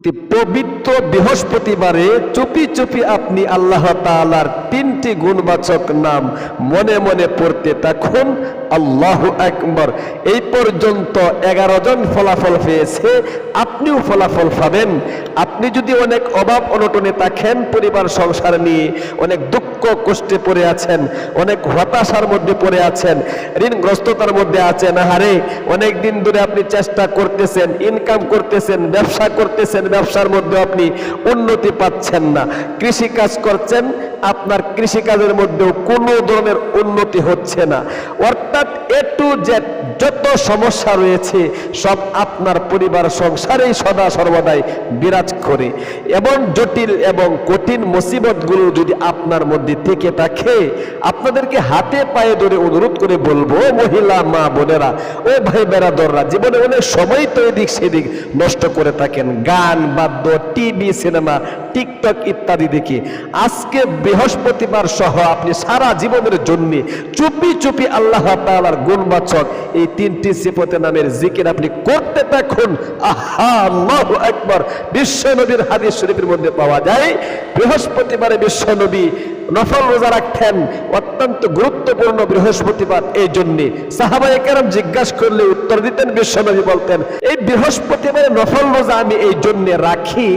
পবিত্র বৃহস্পতিবারে চুপি চুপি আপনি আল্লাহ তালার তিনটি গুণবাচক নাম মনে মনে পড়তে তখন আল্লাহ একবার এই পর্যন্ত এগারো জন ফলাফল পেয়েছে, আপনিও ফলাফল পাবেন। আপনি যদি অনেক অভাব অনটনে থাকেন, পরিবার, সংসার নিয়ে অনেক দুঃখ কষ্টে পড়ে আছেন, অনেক হতাশার মধ্যে পড়ে আছেন, ঋণগ্রস্ততার মধ্যে আছেন। হারে অনেক দিন ধরে আপনি চেষ্টা করতেছেন ইনকাম করতেছেন, ব্যবসা করতেছেন, ব্যবসার মধ্যে আপনি উন্নতি পাচ্ছেন না। কৃষি কাজ করছেন, আপনার কৃষিকাজের মধ্যেও কোনো ধরনের উন্নতি হচ্ছে না। অর্থাৎ এ টু জেড যত সমস্যা রয়েছে, সব আপনার পরিবার সংসারেই সদা সর্বদাই বিরাজ করে। এবং জটিল এবং কঠিন মুসিবতগুলো যদি আপনার মধ্যে থেকে থাকে, আপনাদেরকে হাতে পায়ে ধরে অনুরোধ করে বলব মহিলা, মা, বোনেরা, ও ভাই বেড়াদররা জীবনে অনেক সময় তো এদিক সেদিক নষ্ট করে থাকেন। গান, বাদ্য, টিভি, সিনেমা টিকটক ইত্যাদি দেখি আজকে বৃহস্পতিবার সহ আপনি সারা জীবনের জন্য চুপি চুপি আল্লাহ তালার গুণবাচক এই তিনটি সিপতে নামের জিকির আপনি করতে দেখুন আহা, আল্লাহু একবার বিশ্ব নবীর হাদিস শরীফের মধ্যে পাওয়া যায়, বৃহস্পতিবারে বিশ্ব নবী নফল রোজা রাখতেন অত্যন্ত গুরুত্বপূর্ণ বৃহস্পতিবার। এই জন্যে সাহাবাই কেরাম জিজ্ঞাসা করলে উত্তর দিতেন, বিশ্বনবী বলতেন, এই বৃহস্পতিবারে নফল রোজা আমি এই জন্যে রাখি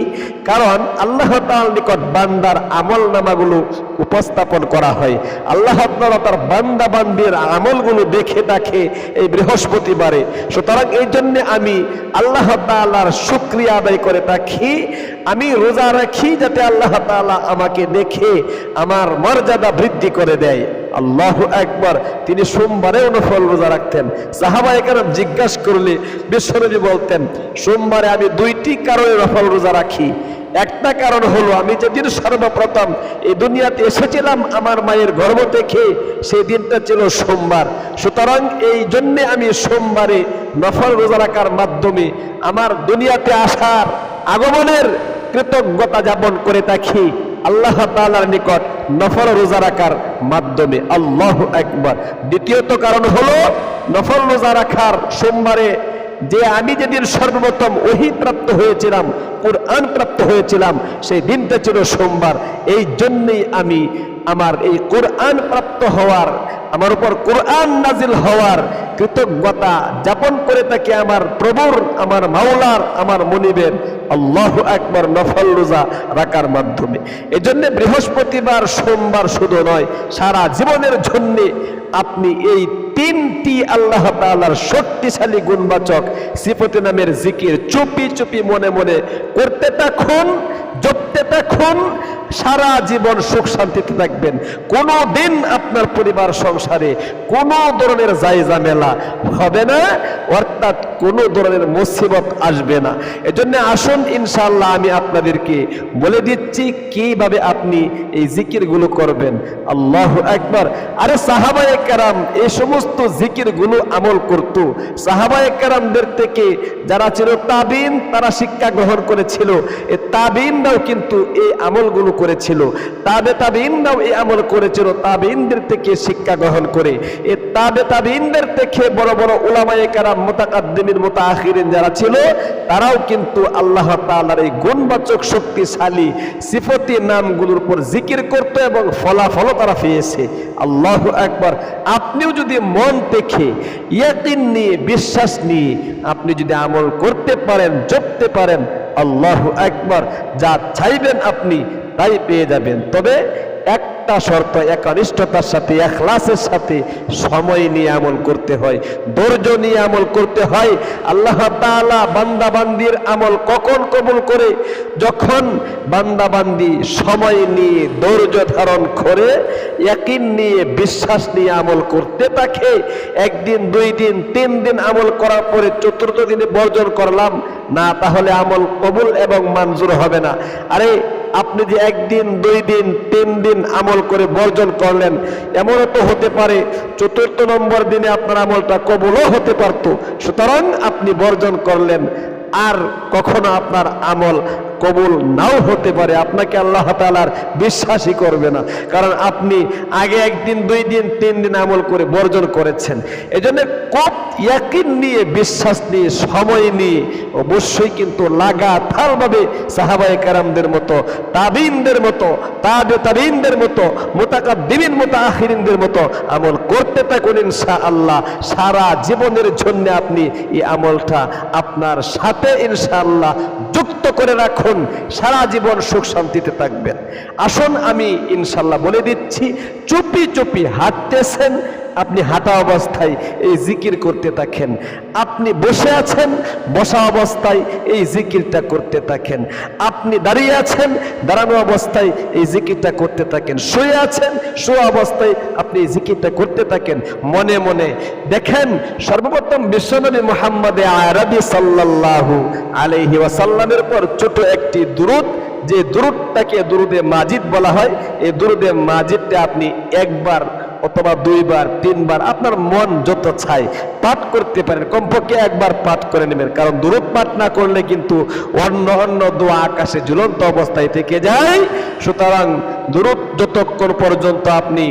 কারণ আল্লাহ তাআলার নিকট বান্দার আমল নামাগুলো উপস্থাপন করা হয়। আল্লাহ তাআলা তার বান্দা বান্দির আমলগুলো দেখে দেখে এই বৃহস্পতিবারে। সুতরাং এই জন্যে আমি আল্লাহ তাআলার শুক্রিয়া আদায় করে থাকি। আমি রোজা রাখি যাতে আল্লাহ তাআলা আমাকে দেখে আমার মর্যাদা বৃদ্ধি করে দেয়। আল্লাহ একবার তিনি সোমবারে নফল রোজা রাখতেন। সাহাবা এখানে জিজ্ঞাসা করলে, বিশ্বনবী বলতেন, সোমবারে আমি দুইটি কারণে নফল রোজা রাখি। একটা কারণ হলো, আমি যেদিন সর্বপ্রথম এই দুনিয়াতে এসেছিলাম আমার মায়ের গর্ভ থেকে সেই দিনটা ছিল সোমবার। সুতরাং এই জন্যে আমি সোমবারে নফল রোজা রাখার মাধ্যমে আমার দুনিয়াতে আসার আগমনের কৃতজ্ঞতা যাপন করে থাকি। আল্লাহ তালার নিকট নফল রোজা রাখার মাধ্যমে আল্লাহ একবার দ্বিতীয়ত কারণ হলো, নফল রোজা রাখার সোমবারে যে আমি যেদিন সর্বপ্রথম ওহি প্রাপ্ত হয়েছিলাম, কোরআন প্রাপ্ত হয়েছিলাম, সেই দিনটা ছিল সোমবার। এই জন্যই আমি আমার এই কোরআন প্রাপ্ত হওয়ার আমার উপর কোরআন নাজিল হওয়ার কৃতজ্ঞতা যাপন করে থাকি আমার প্রভুর, আমার মাওলার, আমার মনিবের আল্লাহ একবার নফল রোজা রাখার মাধ্যমে। এজন্য বৃহস্পতিবার, সোমবার শুধু নয়, সারা জীবনের জন্যে আপনি এই তিনটি আল্লাহ তাআলার শক্তিশালী গুণবাচক সিফতি নামের জিকির চুপি চুপি মনে মনে করতে থাকুন, জপতে থাকুন, সারা জীবন সুখ শান্তিতে থাকবেন। কোনো দিন আপনার পরিবার সংসারে কোনো ধরনের জায়জা মেলা হবে না, অর্থাৎ কোনো ধরনের মুসিবত আসবে না। এজন্য আসুন ইনশাআল্লাহ আমি আপনাদেরকে বলে দিচ্ছি কীভাবে আপনি এই জিকিরগুলো করবেন। আল্লাহ একবার আরে সাহাবায়ে কেরাম, এই সমস্ত জিকিরগুলো আমল করত। সাহাবায়ে কেরামদের থেকে যারা ছিল তাবিন, তারা শিক্ষা গ্রহণ করেছিল। এই তাবিনরাও কিন্তু এই আমলগুলো করেছিল। তাবে তাবিনরাও এই আমল করেছিল। তাবিনদের থেকে শিক্ষা গ্রহণ করে এই তাবে তাবিনদের থেকে বড় বড় উলামায়ে কেরাম, মোতাকাদ্দিমিন, মোতাআখিরিন যারা ছিল, তারাও কিন্তু আল্লাহ তাআলার এই গুণবাচক শক্তিশালী সিফতি নামগুলোর উপর জিকির করতো এবং ফলাফলও তারা পেয়েছে। আল্লাহ একবার আপনিও যদি মন থেকে ইয়াকিন নিয়ে বিশ্বাস নিয়ে আপনি যদি আমল করতে পারেন, জপতে পারেন, আল্লাহ একবার যা চাইবেন আপনি, তাই পেয়ে যাবেন। তবে একটা শর্ত, একনিষ্ঠতার সাথে, এখলাসের সাথে সময় নিয়ে আমল করতে হয়, ধৈর্য নিয়ে আমল করতে হয়। আল্লাহ তাআলা বান্দাবান্দির আমল কখন কবুল করে? যখন বান্দাবান্দি সময় নিয়ে ধৈর্য ধারণ করে একিন নিয়ে বিশ্বাস নিয়ে আমল করতে থাকে। একদিন, দুই দিন, তিন দিন আমল করার পরে চতুর্থ দিনে বর্জন করলাম, না, তাহলে আমল কবুল এবং মঞ্জুর হবে না। আরে আপনি যে একদিন দুই দিন তিন দিন আমল করে বর্জন করলেন, এমনও তো হতে পারে চতুর্থ নম্বর দিনে আপনার আমলটা কবলও হতে পারত। সুতরাং আপনি বর্জন করলেন। আর কখনো আপনার আমল কবুল নাও হতে পারে। আপনাকে আল্লাহ তালার বিশ্বাসই করবে না। কারণ আপনি আগে একদিন, দুই দিন, তিন দিন আমল করে বর্জন করেছেন। এজন্য কত ইয়াকিন নিয়ে, বিশ্বাস নিয়ে, সময় নিয়ে অবশ্যই কিন্তু লাগাতারভাবে সাহাবাই কারামদের মতো, তাবিনদের মতো, তাবে তাবিনদের মতো মোতাকা দিবিন মতো আখিরিনদের মতো আমল করতে থাকুন ইনশা আল্লাহ সারা জীবনের জন্য আপনি এই আমলটা আপনার সাথে ইনশাআল্লাহ। যুক্ত করে রাখুন, সারা জীবন সুখ শান্তিতে থাকবেন। আসুন, আমি ইনশাল্লাহ বলে দিচ্ছি, চুপি চুপি হাঁটতেছেন, আপনি হাঁটা অবস্থায় এই জিকির করতে থাকেন। আপনি বসে আছেন, বসা অবস্থায় এই জিকিরটা করতে থাকেন। আপনি দাঁড়িয়ে আছেন, দাঁড়ানো অবস্থায় এই জিকিরটা করতে থাকেন। শুয়ে আছেন শোয়া অবস্থায় আপনি জিকিরটা করতে থাকেন। মনে মনে দেখেন, সর্বপ্রথম বিশ্বনবী মোহাম্মদ আরবি সাল্লাল্লাহু আলহি ওয়াসাল্লামের পর ছোট একটি দূরত যে দুরুদটাকে দুরুদে মাজিদ বলা হয়। এই দুরুদে মাজিদটা আপনি একবার অথবা দুইবার, তিনবার, আপনার মন যত ছাই পাঠ করতে পারেন, কমপক্ষে একবার পাঠ করে নেবেন। কারণ দূরত পাঠ না করলে কিন্তু অন্য অন্য দোয়া আকাশে ঝুলন্ত অবস্থায় থেকে যায়। সুতরাং দূরত যতক্ষণ পর্যন্ত আপনি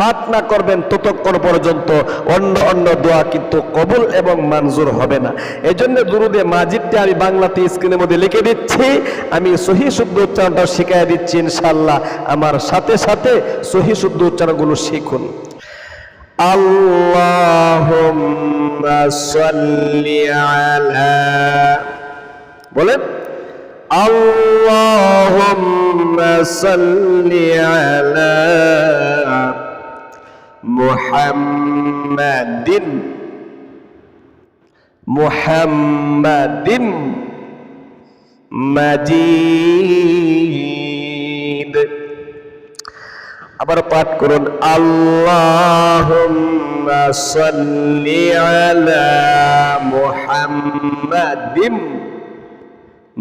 পাঠ না করবেন ততক্ষণ পর্যন্ত। অন্য অন্য দোয়া কিন্তু কবুল এবং মঞ্জুর হবে না। এই জন্য দুরুদে মাজিদটা আমি বাংলাতে স্ক্রিনের মধ্যে লিখে দিচ্ছি। আমি সহি শুদ্ধ উচ্চারণটাও শিখাই দিচ্ছি ইনশাল্লাহ আমার সাথে সাথে সহি শুদ্ধ উচ্চারণগুলো শিখুন। বলেন, আল্লাহুম্মা সাল্লি আলা মুহাম্মাদিন মুহাম্মাদিন মাজিদ আবার পাঠ করুন আল্লাহুম্মা সাল্লি আলা মুহাম্মাদিন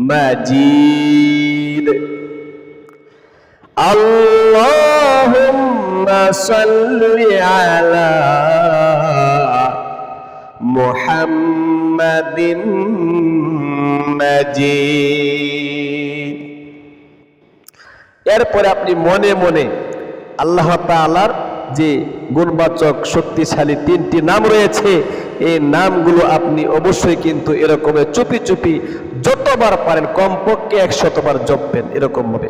মাজিদ আল্লাহুম্মা আলা মুহাম্মাদিন মাজিদ এরপরে আপনি মনে মনে আল্লাহ তাআলার যে গুণবাচক, শক্তিশালী তিনটি নাম রয়েছে, এই নামগুলো আপনি অবশ্যই কিন্তু এরকমের চুপি চুপি যতবার পারেন কমপক্ষে একশতবার জপবেন এরকম ভাবে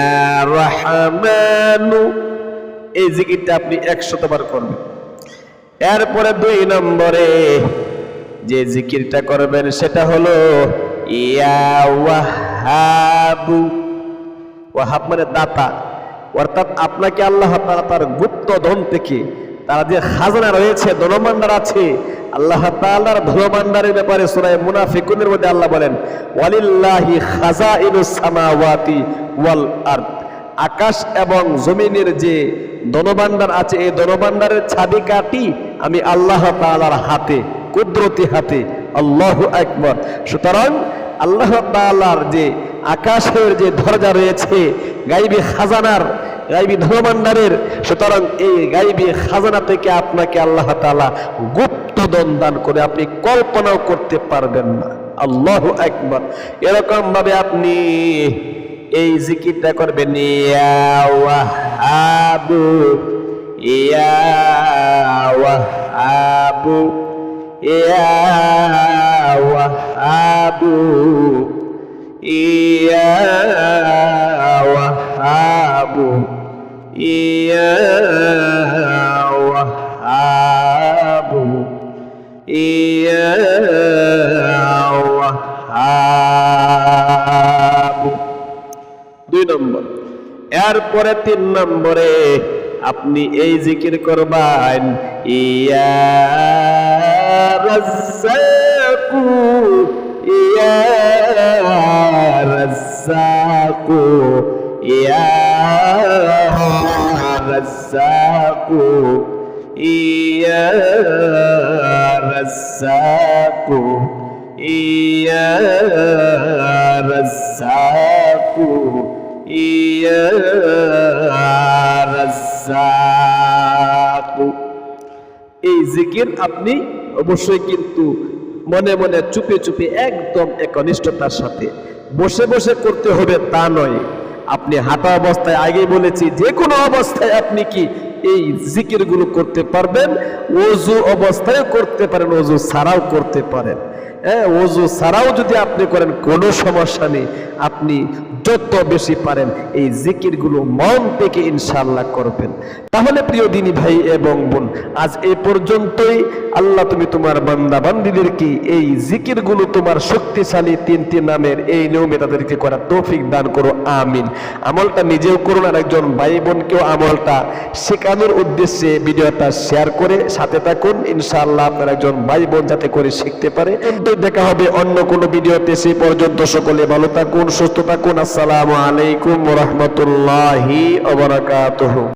ইয়া রহমানু। এই জিকিরটা আপনি একশতবার করবেন। এরপরে দুই নম্বরে যে জিকিরটা করবেন সেটা হলো ইয়া ওয়াহাবু। ওয়াহাব মানে দাতা। অর্থাৎ আপনাকে আল্লাহ তার গুপ্ত ধন থেকে তার যে খাজনা রয়েছে ধনভাণ্ডার আছে, আল্লাহ তালার ধনভাণ্ডারের ব্যাপারে সুরায় মুনাফিকুনের মধ্যে আল্লাহ বলেন, ওয়ালিল্লাহি খাজাইনুস সামাওয়াতি ওয়াল আরদ। আকাশ এবং জমিনের যে ধনভাণ্ডার আছে, এই ধনভাণ্ডারের ছাবিকাটি আমি আল্লাহ তালার হাতে, কুদরতি হাতে, আল্লাহ আকবার। সুতরাং আল্লাহ তালার যে আকাশের যে দরজা রয়েছে, গাইবি খাজানার গাইবি ধনভাণ্ডারের সুতরাং এই গাইবি খাজানা থেকে আপনাকে আল্লাহ তাআলা গুপ্ত দন দান করে আপনি কল্পনাও করতে পারবেন না। আল্লাহ আকবার। এরকম ভাবে আপনি এই জিকিরটা করবেন ইয়া ওয়াহাবু ইয়া ওয়াহাবু। ইয়া ওয়াহাবু ইয়া ওয়াহাবু ইয়া ওয়াহাবু ইয়া ওয়াহাবু দুই নম্বর এরপরে তিন নম্বরে আপনি এই জিকির করবেন ইয়া رزاق يا رزاق يا رزاق يا رزاق يا رزاق يا رزاق এই জিকির আপনি অবশ্যই কিন্তু মনে মনে চুপে চুপে একদম একনিষ্ঠতার সাথে বসে বসে করতে হবে তা নয় আপনি হাঁটা অবস্থায় আগে বলেছি, যে কোনো অবস্থায় আপনি কি এই জিকিরগুলো করতে পারবেন? অজু অবস্থায় করতে পারেন অজু ছাড়াও করতে পারেন। হ্যাঁ ওজু ছাড়াও যদি আপনি করেন, কোনো সমস্যা নেই। আপনি যত বেশি পারেন, এই জিকিরগুলো মন থেকে ইনশাল্লাহ করবেন। তাহলে প্রিয় দিনী ভাই এবং বোন, আজ এই পর্যন্তই। আল্লাহ, তুমি তোমার বান্দা বান্দিদেরকে এই জিকিরগুলো তোমার শক্তিশালী তিনটি নামের এই নিয়মে তাদেরকে করার তৌফিক দান করো, আমিন। আমলটা নিজেও করুন আর একজন ভাই বোনকেও আমলটা শেখানোর উদ্দেশ্যে ভিডিওটা শেয়ার করে সাথে থাকুন। ইনশাআল্লাহ আপনার একজন ভাই বোন যাতে করে শিখতে পারে। কিন্তু দেখা হবে অন্য কোন ভিডিওতে। সেই পর্যন্ত সকলে ভালো থাকুন, সুস্থ থাকুন। আসসালামু আলাইকুম রহমতুল্লাহি